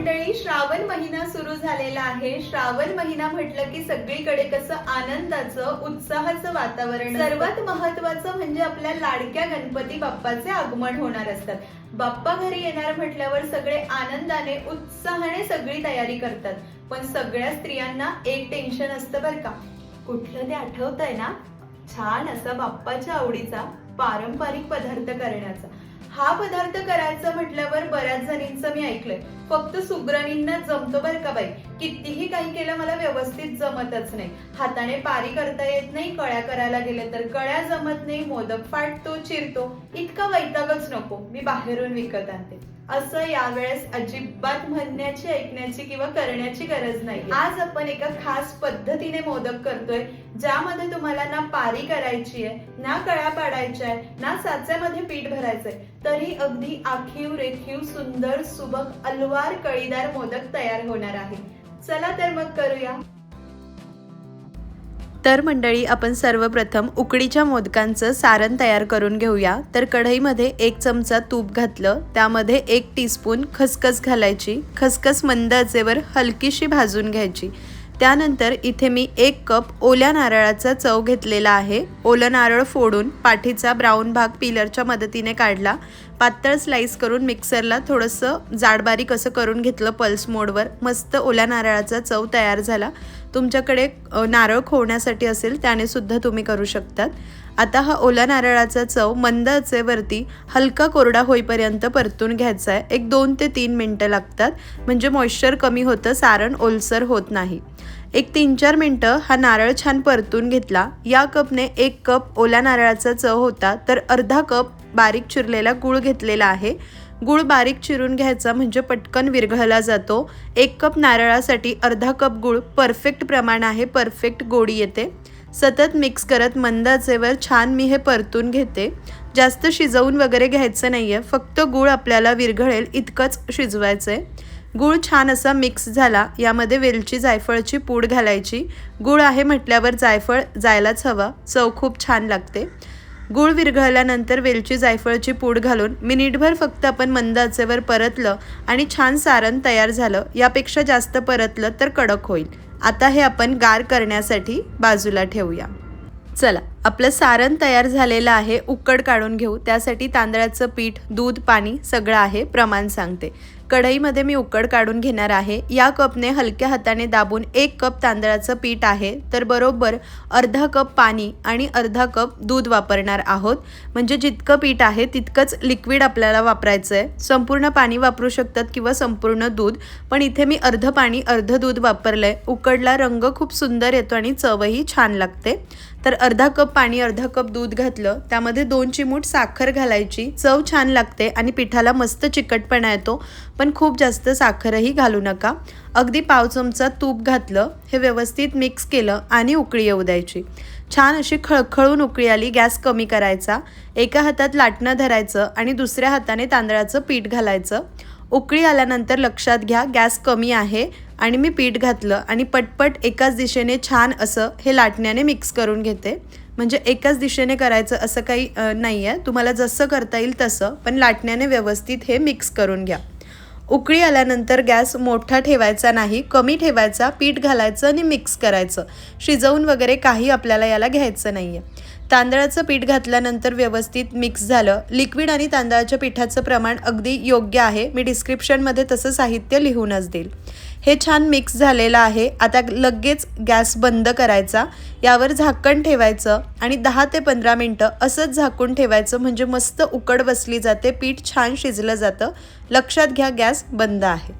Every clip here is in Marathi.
मंडळी श्रावण महिना सुरू झालेला आहे. श्रावण महिना म्हटलं की सगळीकडे कसं आनंदाचं उत्साहाचं वातावरण सर्वात महत्वाचं म्हणजे आपल्या लाडक्या गणपती बाप्पाचे आगमन होणार असतात बाप्पा घरी येणार म्हटल्यावर सगळे आनंदाने उत्साहाने सगळी तयारी करतात. पण सगळ्या स्त्रियांना एक टेन्शन असतं बरं का. कुठलं ते आठवत आहे ना? छान असा बाप्पाच्या आवडीचा पारंपरिक पदार्थ करण्याचा. हा पदार्थ करायचा म्हटल्यावर बऱ्याच जणींचं मी ऐकलंय. फक्त सुग्रणींना जमतो बर का बाई? कितीही काही केलं मला व्यवस्थित जमतच नाही. हाताने पारी करता येत नाही कळ्या करायला गेले तर कळ्या जमत नाही मोदक फाटतो चिरतो. इतका वैतागच नको. मी बाहेरून विकत आणते. असं यावेळेस अजिबात म्हणण्याची ऐकण्याची किंवा करण्याची गरज नाही आज आपण एका खास पद्धतीने मोदक करतोय ज्यामध्ये तुम्हाला ना पारी करायची आहे ना कळ्या पाडायच्या आहे ना साच्यामध्ये पीठ भरायचंय तरी अगदी आखीव रेखीव सुंदर सुबक अलवार कळीदार मोदक तयार होणार आहे चला तर मग करूया. तर मंडळी आपण सर्वप्रथम उकडीच्या मोदकांचं सारण तयार करून घेऊया. तर कढईमध्ये एक चमचा तूप घातलं. त्यामध्ये एक टीस्पून खसखस घालायची. खसखस मंद आचेवर हलकीशी भाजून घ्यायची. त्यानंतर इथे मी एक कप ओल्या नारळाचा चव घेतलेला आहे. ओलं नारळ फोडून पाठीचा ब्राऊन भाग पिलरच्या मदतीने काढला. पातळ स्लाईस करून मिक्सरला थोडंसं जाडबारीक असं करून घेतलं पल्स मोडवर मस्त ओल्या नारळाचा चव तयार झाला. तुमच्याकडे नारळ खोवण्यासाठी असेल त्याने सुद्धा तुम्ही करू शकतात. आता हा ओला नारळाचा चव मंद अचेवरती हलका कोरडा होईपर्यंत परतून घ्यायचा आहे. एक दोन ते तीन मिनटं लागतात. म्हणजे मॉइश्चर कमी होतं सारण ओलसर होत नाही. एक तीन चार मिनटं हा नारळ छान परतून घेतला. या कपने एक कप ओल्या नारळाचा चव होता तर अर्धा कप बारीक चिरलेला गूळ घेतलेला आहे. गूळ बारीक चिरून घ्यायचा म्हणजे पटकन विरघळला जातो. एक कप नारळासाठी अर्धा कप गूळ परफेक्ट प्रमाण आहे परफेक्ट गोडी येते. सतत मिक्स करत मंदाचेवर छान मी हे परतून घेते. जास्त शिजवून वगैरे घ्यायचं नाही आहे फक्त गूळ आपल्याला विरघळेल इतकंच शिजवायचं आहे गूळ छान असा मिक्स झाला यामध्ये वेलची जायफळची पूड घालायची. गूळ आहे म्हटल्यावर जायफळ जायलाच हवा चव खूप छान लागते. गूळ विरघळल्यानंतर वेलची जायफळची पूड घालून मिनिटभर फक्त आपण मंद आचेवर परतलं आणि छान सारण तयार झालं यापेक्षा जास्त परतलं तर कडक होईल. आता हे आपण गार करण्यासाठी बाजूला ठेवूया. चला आपलं सारण तयार झालेलं आहे उकड काढून घेऊ. त्यासाठी तांदळाचं पीठ दूध पाणी सगळं आहे प्रमाण सांगते. कढईमध्ये मी उकड काढून घेणार आहे. या कपने हलक्या हाताने दाबून एक कप तांदळाचं पीठ आहे. तर बरोबर अर्धा कप पाणी आणि अर्धा कप दूध वापरणार आहोत. म्हणजे जितकं पीठ आहे तितकंच लिक्विड आपल्याला वापरायचं आहे संपूर्ण पाणी वापरू शकतात किंवा संपूर्ण दूध. पण इथे मी अर्ध पाणी अर्ध दूध वापरलं आहे उकडला रंग खूप सुंदर येतो आणि चवही छान लागते. तर अर्धा कप पाणी अर्धा कप दूध घातलं. त्यामध्ये दोन चिमूट साखर घालायची. चव छान लागते आणि पिठाला मस्त चिकटपणा येतो पण खूप जास्त साखरही घालू नका. अगदी पाव चमचा तूप घातलं हे व्यवस्थित मिक्स केलं आणि उकळी येऊ द्यायची. छान अशी खळखळून उकळी आली गॅस कमी करायचा. एका हातात लाटणं धरायचं आणि दुसऱ्या हाताने तांदळाचं पीठ घालायचं. उकळी आल्यानंतर लक्षात घ्या गॅस कमी आहे आणि मी पीठ घातलं आणि पटपट एकाच दिशेने छान असं हे लाटण्याने मिक्स करून घेते. म्हणजे एकाच दिशेने करायचं असं काही नाही आहे तुम्हाला जसं करता येईल तसं पण लाटण्याने व्यवस्थित हे मिक्स करून घ्या. उकळी आल्यानंतर गॅस मोठा ठेवायचा नाही कमी ठेवायचा पीठ घालायचं आणि मिक्स करायचं. शिजवून वगैरे काही आपल्याला याला घ्यायचं नाही आहे तांदळाचं पीठ घातल्यानंतर व्यवस्थित मिक्स झालं. लिक्विड आणि तांदळाच्या पिठाचं प्रमाण अगदी योग्य आहे. मी डिस्क्रिप्शनमध्ये तसं साहित्य लिहूनच देईल. हे छान मिक्स झालेलं आहे. आता लगेच गॅस बंद करायचा. यावर झाकण ठेवायचं आणि दहा ते पंधरा मिनटं असंच झाकून ठेवायचं. म्हणजे मस्त उकड बसली जाते. पीठ छान शिजलं जातं. लक्षात घ्या गॅस बंद आहे.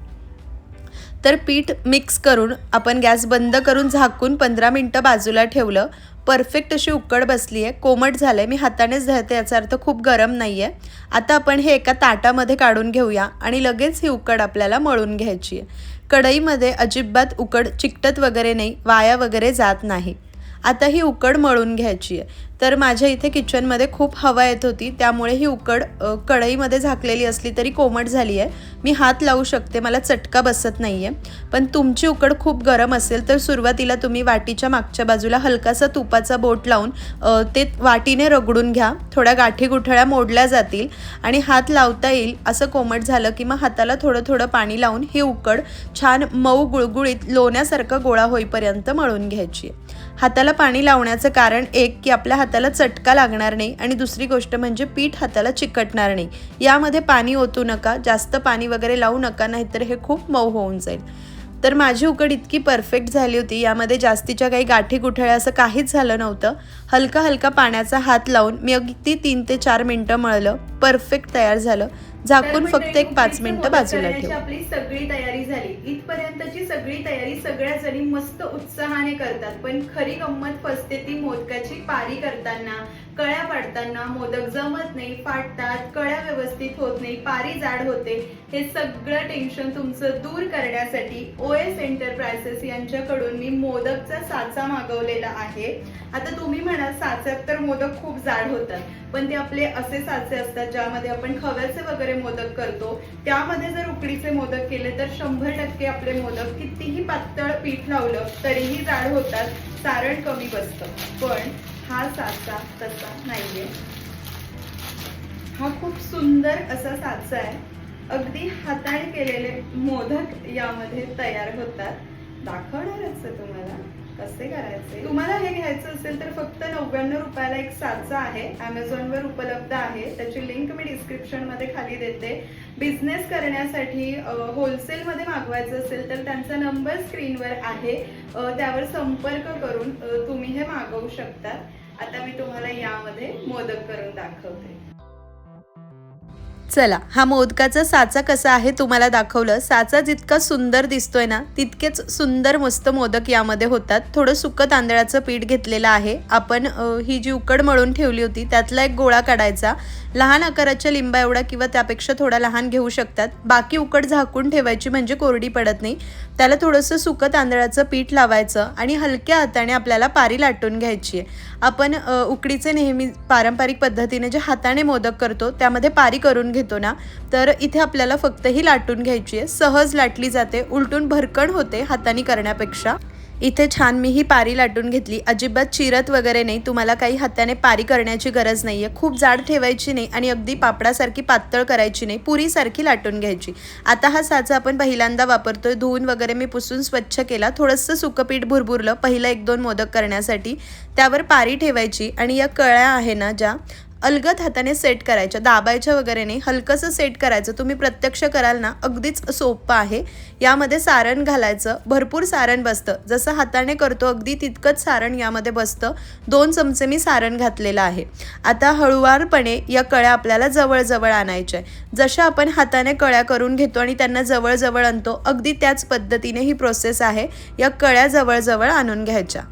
तर पीठ मिक्स करून आपण गॅस बंद करून झाकून पंधरा मिनटं बाजूला ठेवलं. परफेक्ट अशी उकड बसली आहे कोमट झालं आहे मी हातानेच धरते याचा अर्थ खूप गरम नाही आहे आता आपण हे एका ताटामध्ये काढून घेऊया आणि लगेच ही उकड आपल्याला मळून घ्यायची आहे कढईमध्ये अजिबात उकड चिकटत वगैरे नाही वाया वगैरे जात नाही. आता ही उकड मळून घ्यायची आहे. तर माझ्या इथे किचनमध्ये खूप हवा येत होती त्यामुळे ही उकड कढईमध्ये झाकलेली असली तरी कोमट झाली आहे. मी हात लावू शकते मला चटका बसत नाही आहे पण तुमची उकड खूप गरम असेल तर सुरुवातीला तुम्ही वाटीच्या मागच्या बाजूला हलकासा तुपाचा बोट लावून ते वाटीने रगडून घ्या. थोड्या गाठी गुठळ्या मोडल्या जातील आणि हात लावता येईल असं कोमट झालं की मग हाताला थोडं थोडं पाणी लावून ही उकड छान मऊ गुळगुळीत लोण्यासारखं गोळा होईपर्यंत मळून घ्यायची आहे. हाताला पाणी लावण्याचं कारण एक की आपल्या हाताला चटका लागणार नाही आणि दुसरी गोष्ट म्हणजे पीठ हाताला चिकटणार नाही. यामध्ये पाणी ओतू नका जास्त पाणी वगैरे लावू नका नाहीतर हे खूप मऊ होऊन जाईल. तर माझी उकड इतकी परफेक्ट झाली होती यामध्ये जास्तीच्या काही गाठी गुठळ्या असं काहीच झालं नव्हतं. हलका हलका पाण्याचा हात लावून मी अगदी तीन ते चार मिनटं मळलं परफेक्ट तयार झालं. झाकून फक्त एक पाच मिनिटं बाजूला ठेव. आपली सगळी तयारी झाली. इथपर्यंतची सगळी तयारी सगळ्या जणी मस्त उत्साहाने करतात. पण खरी गंमत फसते ती मोदकाची पारी करताना. कळ्या पाडताना मोदक जमत नाही फाटतात कळ्या व्यवस्थित होत नाही पारी जाड होते. हे सगळं टेन्शन तुमचं दूर करण्यासाठी ओ एस एंटरप्राइसेस यांच्याकडून मी मोदकचा साचा मागवलेला आहे. आता तुम्ही म्हणा साच्यात तर मोदक खूप जाड होतात. पण ते आपले असे साचे असतात ज्यामध्ये आपण खव्याचे वगैरे मोदक करतो. त्यामध्ये जर उकडीचे मोदक केले तर शंभर टक्के आपले मोदक कितीही पातळ पीठ लावलं तरीही जाड होतात. सारण कमी बसतं. पण हा साचा तसा नाहीये. हा खूप सुंदर असा साचा आहे. अगदी हाताने केलेले मोदक यामध्ये तयार होतात. दाखवणारच तुम्हाला? कसे करायचे? तुम्हाला हे घ्यायचं असेल तर फक्त नव्याण्णव रुपयाला एक साचा आहे. अमेझॉनवर उपलब्ध आहे. त्याची लिंक मी डिस्क्रिप्शनमध्ये खाली देते. बिझनेस करण्यासाठी होलसेल मध्ये मागवायचं असेल तर त्यांचा नंबर स्क्रीनवर आहे. त्यावर संपर्क करून तुम्ही हे मागवू शकता आता मी तुम्हाला यामध्ये मोदक करून दाखवते. चला हा मोदकाचा साचा कसा आहे तुम्हाला दाखवलं. साचा जितका सुंदर दिसतोय ना तितकेच सुंदर मस्त मोदक यामध्ये होतात. थोडं सुकं तांदळाचं पीठ घेतलेलं आहे. आपण ही जी उकड मळून ठेवली होती त्यातला एक गोळा काढायचा. लहान आकाराच्या लिंबा एवढा किंवा त्यापेक्षा थोडा लहान घेऊ शकतात. बाकी उकड झाकून ठेवायची म्हणजे कोरडी पडत नाही. त्याला थोडंसं सुकं तांदळाचं पीठ लावायचं आणि हलक्या हाताने आपल्याला पारी लाटून घ्यायची आहे. आपण उकडीचे नेहमी पारंपरिक पद्धतीने जे हाताने मोदक करतो त्यामध्ये पारी करून घेतो ना तर इथे आपल्याला फक्त ही लाटून घ्यायची आहे. सहज लाटली जाते उलटून भरकण होते हाताने करण्यापेक्षा. इथे छान मी ही पारी लाटून घेतली. अजिबात चिरत वगैरे नाही. तुम्हाला काही हाताने पारी करण्याची गरज नाही आहे खूप जाड ठेवायची नाही आणि अगदी पापडासारखी पातळ करायची नाही. पुरीसारखी लाटून घ्यायची. आता हा साचा आपण पहिल्यांदा वापरतोय. धुवून वगैरे मी पुसून स्वच्छ केला. थोडंसं सुकपीठ भुरभुरलं पहिलं एक दोन मोदक करण्यासाठी. त्यावर पारी ठेवायची आणि या कळ्या आहे ना ज्या अलगद हाताने सेट करायच्या दाबायच्या वगैरे नाही हलकंसं सेट करायचं. तुम्ही प्रत्यक्ष कराल ना अगदीच सोपं आहे. यामध्ये सारण घालायचं भरपूर सारण बसतं. जसं हाताने करतो अगदी तितकंच सारण यामध्ये बसतं. दोन चमचे मी सारण घातलेलं आहे. आता हळुवारपणे या कळ्या आपल्याला जवळजवळ आणायच्या आहे जशा आपण हाताने कळ्या करून घेतो आणि त्यांना जवळजवळ आणतो अगदी त्याच पद्धतीने ही प्रोसेस आहे. या कळ्या जवळजवळ आणून घ्यायच्या.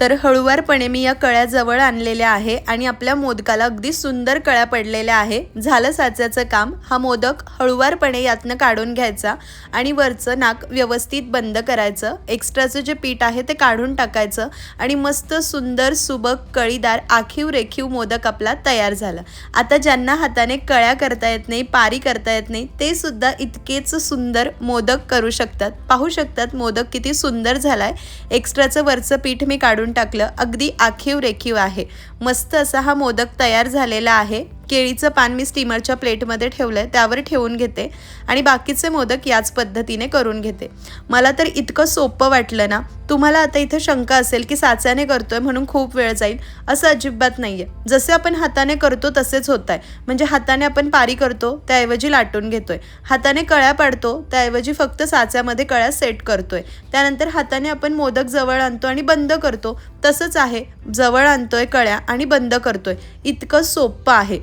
तर हळुवारपणे मी या कळ्या जवळ आणलेल्या आहे आणि आपल्या मोदकाला अगदी सुंदर कळ्या पडलेल्या आहे. झालं साच्याचं काम. हा मोदक हळुवारपणे यातनं काढून घ्यायचा आणि वरचं नाक व्यवस्थित बंद करायचं. एक्स्ट्राचं जे पीठ आहे ते काढून टाकायचं आणि मस्त सुंदर सुबक कळीदार आखीव रेखीव मोदक आपला तयार झाला. आता ज्यांना हाताने कळ्या करता येत नाही पारी करता येत नाही ते सुद्धा इतकेच सुंदर मोदक करू शकतात. पाहू शकतात मोदक किती सुंदर झालाय. एक्स्ट्राचं वरचं पीठ मी काढून टाकलं. अगदी आखीव रेखीव आहे. मस्त असा हा मोदक तयार झालेला आहे. केळीचं पान मी स्टीमरच्या प्लेटमध्ये ठेवलं आहे त्यावर ठेवून घेते आणि बाकीचे मोदक याच पद्धतीने करून घेते. मला तर इतकं सोपं वाटलं ना तुम्हाला आता इथं शंका असेल की साच्याने करतोय म्हणून खूप वेळ जाईल असं अजिबात नाही आहे जसे आपण हाताने करतो तसेच होत आहे म्हणजे हाताने आपण पारी करतो त्याऐवजी लाटून घेतोय. हाताने कळ्या पाडतो त्याऐवजी फक्त साच्यामध्ये कळ्या सेट करतोय. त्यानंतर हाताने आपण मोदक जवळ आणतो आणि बंद करतो. तसंच आहे जवळ आणतोय कळ्या आणि बंद करतोय. इतकं सोपं आहे.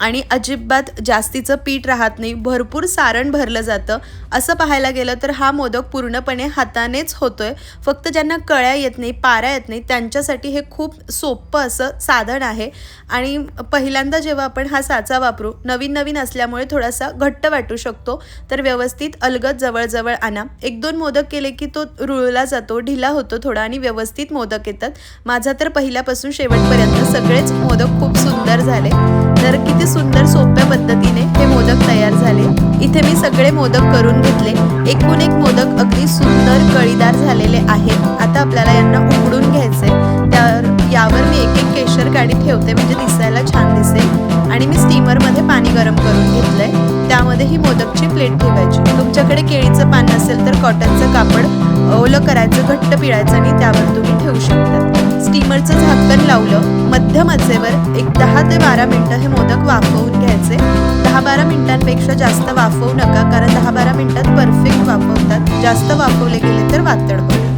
आणि अजिबात जास्तीचं पीठ राहत नाही. भरपूर सारण भरलं जातं. असं पाहायला गेलं तर हा मोदक पूर्णपणे हातानेच होतोय. फक्त ज्यांना कळ्या येत नाही पारा येत नाही त्यांच्यासाठी हे खूप सोपं असं साधन आहे. आणि पहिल्यांदा जेव्हा आपण हा साचा वापरू नवीन नवीन असल्यामुळे थोडासा घट्ट वाटू शकतो. तर व्यवस्थित अलगद जवळजवळ आणा. एक दोन मोदक केले की तो रुळला जातो ढिला होतो थोडा आणि व्यवस्थित मोदक येतात. माझा तर पहिल्यापासून शेवटपर्यंत सगळेच मोदक खूप सुंदर झाले. तर किती सुंदर सोप्या पद्धतीने हे मोदक तयार झाले. इथे मी सगळे मोदक करून घेतले. एकूण एक मोदक अगदी सुंदर कळीदार झालेले आहेत. आता आपल्याला यांना उकडून घ्यायचे तर यावर मी एक एक केशर काढी ठेवते म्हणजे दिसायला छान दिसेल. आणि मी स्टीमरमध्ये पाणी गरम करून घेतलंय. त्यामध्ये ही मोदकची प्लेट ठेवायची. तुमच्याकडे केळीचं पान नसेल तर कॉटनचं कापड ओलं करायचं घट्ट पिळायचं आणि त्यावर तुम्ही ठेवू शकता. स्टीमरचं झाकण लावलं. मध्यम आचेवर एक दहा ते बारा मिनटं हे मोदक वाफवून घ्यायचे. दहा बारा मिनिटांपेक्षा जास्त वाफवू नका कारण दहा बारा मिनिटात परफेक्ट वाफवतात. जास्त वाफवले गेले तर वातड होईल.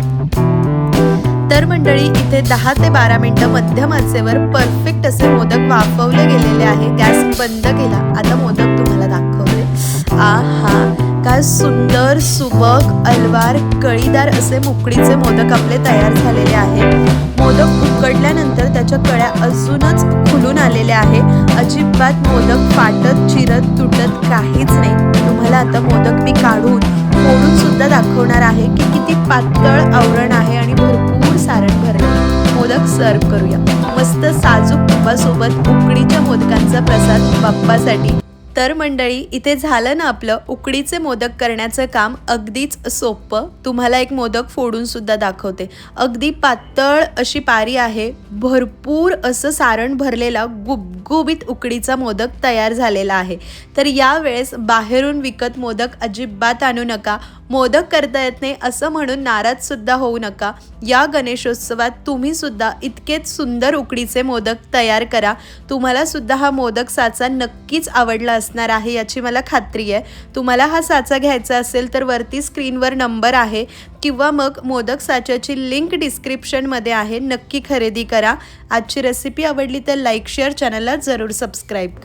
तर मंडळी इथे दहा ते बारा मिनिटं मध्यम आचेवर परफेक्ट असे मोदक वाफवले गेलेले आहे. गॅस बंद केला. आता मोदक तुम्हाला दाखवले आहा काय सुंदर सुबक अलवार कळीदार असे मुकडीचे मोदक आपले तयार झालेले आहेत. मोदक उकडल्यानंतर त्याच्या कळ्या अजूनच खुलून आलेल्या आहे अजिबात मोदक फाटत चिरत तुटत काहीच नाही. तुम्हाला आता मोदक मी काढून फोडून सुद्धा दाखवणार आहे की किती पातळ आवरण आहे आणि भरपूर सारण भरले. मोदक सर्व करूया. मस्त साजूक तुपासोबत उकडीच्या मोदकांचा प्रसाद बाप्पासाठी तर मंडळी इथे झालं ना आपलं उकडीचे मोदक करण्याचं काम अगदीच सोपं. तुम्हाला एक मोदक फोडून सुद्धा दाखवते. अगदी पातळ अशी पारी आहे. भरपूर असं सारण भरलेला गुबगुबीत उकडीचा मोदक तयार झालेला आहे. तर यावेळेस बाहेरून विकत मोदक अजिबात आणू नका. मोदक करता येत नाही असं म्हणून नाराज सुद्धा होऊ नका. या गणेशोत्सवात तुम्ही सुद्धा इतकेच सुंदर उकडीचे मोदक तयार करा. तुम्हाला सुद्धा हा मोदक साचा नक्कीच आवडला असणार आहे याची मला खात्री आहे. तुम्हाला हा साचा घ्यायचा असेल तर वरती स्क्रीनवर नंबर आहे किंवा मग मोदक साच्याची लिंक डिस्क्रिप्शनमध्ये आहे. नक्की खरेदी करा. आजची रेसिपी आवडली तर लाईक शेअर चॅनलला जरूर सबस्क्राईब करा.